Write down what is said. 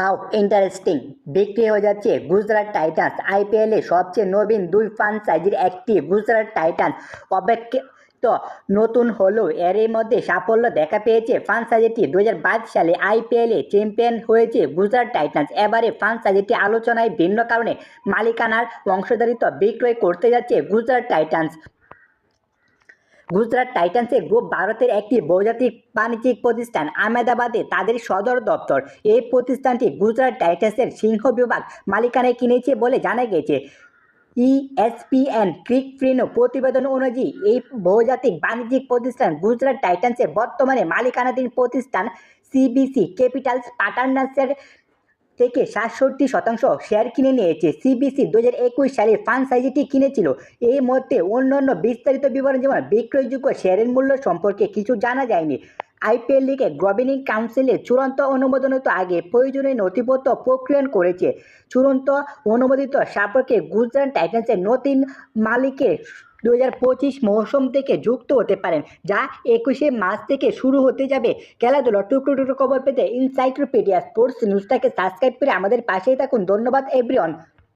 How interesting. বিক্রি হয়ে যাচ্ছে গুজরাট টাইটান্স। আইপিএলে সবচেয়ে নবীন দুই ফ্রাঞ্চাইজির একটি গুজরাট টাইটান্স অপেক্ষিত নতুন হলেও এরই মধ্যে সাফল্য দেখা পেয়েছে ফ্রাঞ্চাইজিটি। দু সালে আইপিএলে চ্যাম্পিয়ন হয়েছে গুজরাট টাইটান্স। এবারে ফ্রাঞ্চাইজিটি আলোচনায় ভিন্ন কারণে মালিকানার অংশীদারিত্ব বিক্রয় করতে যাচ্ছে গুজরাট টাইটান্স। গুজরাট টাইটান্সের গ্রুপ ভারতের একটি বহুজাতিক বাণিজ্যিক প্রতিষ্ঠান আহমেদাবাদে তাদের সদর দপ্তর। এই প্রতিষ্ঠানটি গুজরাট টাইটান্সের সিংহ বিভাগ মালিকানায় কিনেছে বলে জানা গেছে। ইএসপিএন ক্রিক ফ্রিনো প্রতিবেদন অনুযায়ী, এই বহুজাতিক বাণিজ্যিক প্রতিষ্ঠান গুজরাট টাইটান্সের বর্তমানে মালিকানাধীন প্রতিষ্ঠান সিবিসি ক্যাপিটালস পার্টনার্সের থেকে সাতষট্টি শতাংশ শেয়ার কিনে নিয়েছে। সিবিসি দু হাজার একুশ সালে ফ্রাঞ্চাইজিটি কিনেছিল। এই মধ্যে অন্যান্য বিস্তারিত বিবরণ যেমন বিক্রয়যোগ্য শেয়ারের মূল্য সম্পর্কে কিছু জানা যায়নি। আইপিএল লিগে গভর্নিং কাউন্সিলের চূড়ান্ত অনুমোদনের আগে প্রয়োজনীয় নথিপত্র প্রক্রিয়ন করেছে। চূড়ান্ত অনুমোদিত সম্পর্কে গুজরাট টাইটান্সের নতুন মালিকের দু হাজার পঁচিশ মৌসুম থেকে যুক্ত হতে পারেন, যা একুশে মার্চ থেকে শুরু হতে যাবে। খেলাধুলা টুকরো টুকরো খবর পেতে ইনসাইক্লোপিডিয়া স্পোর্টস নিউজটাকে সাবস্ক্রাইব করে আমাদের পাশেই থাকুন। ধন্যবাদ এভরিওয়ান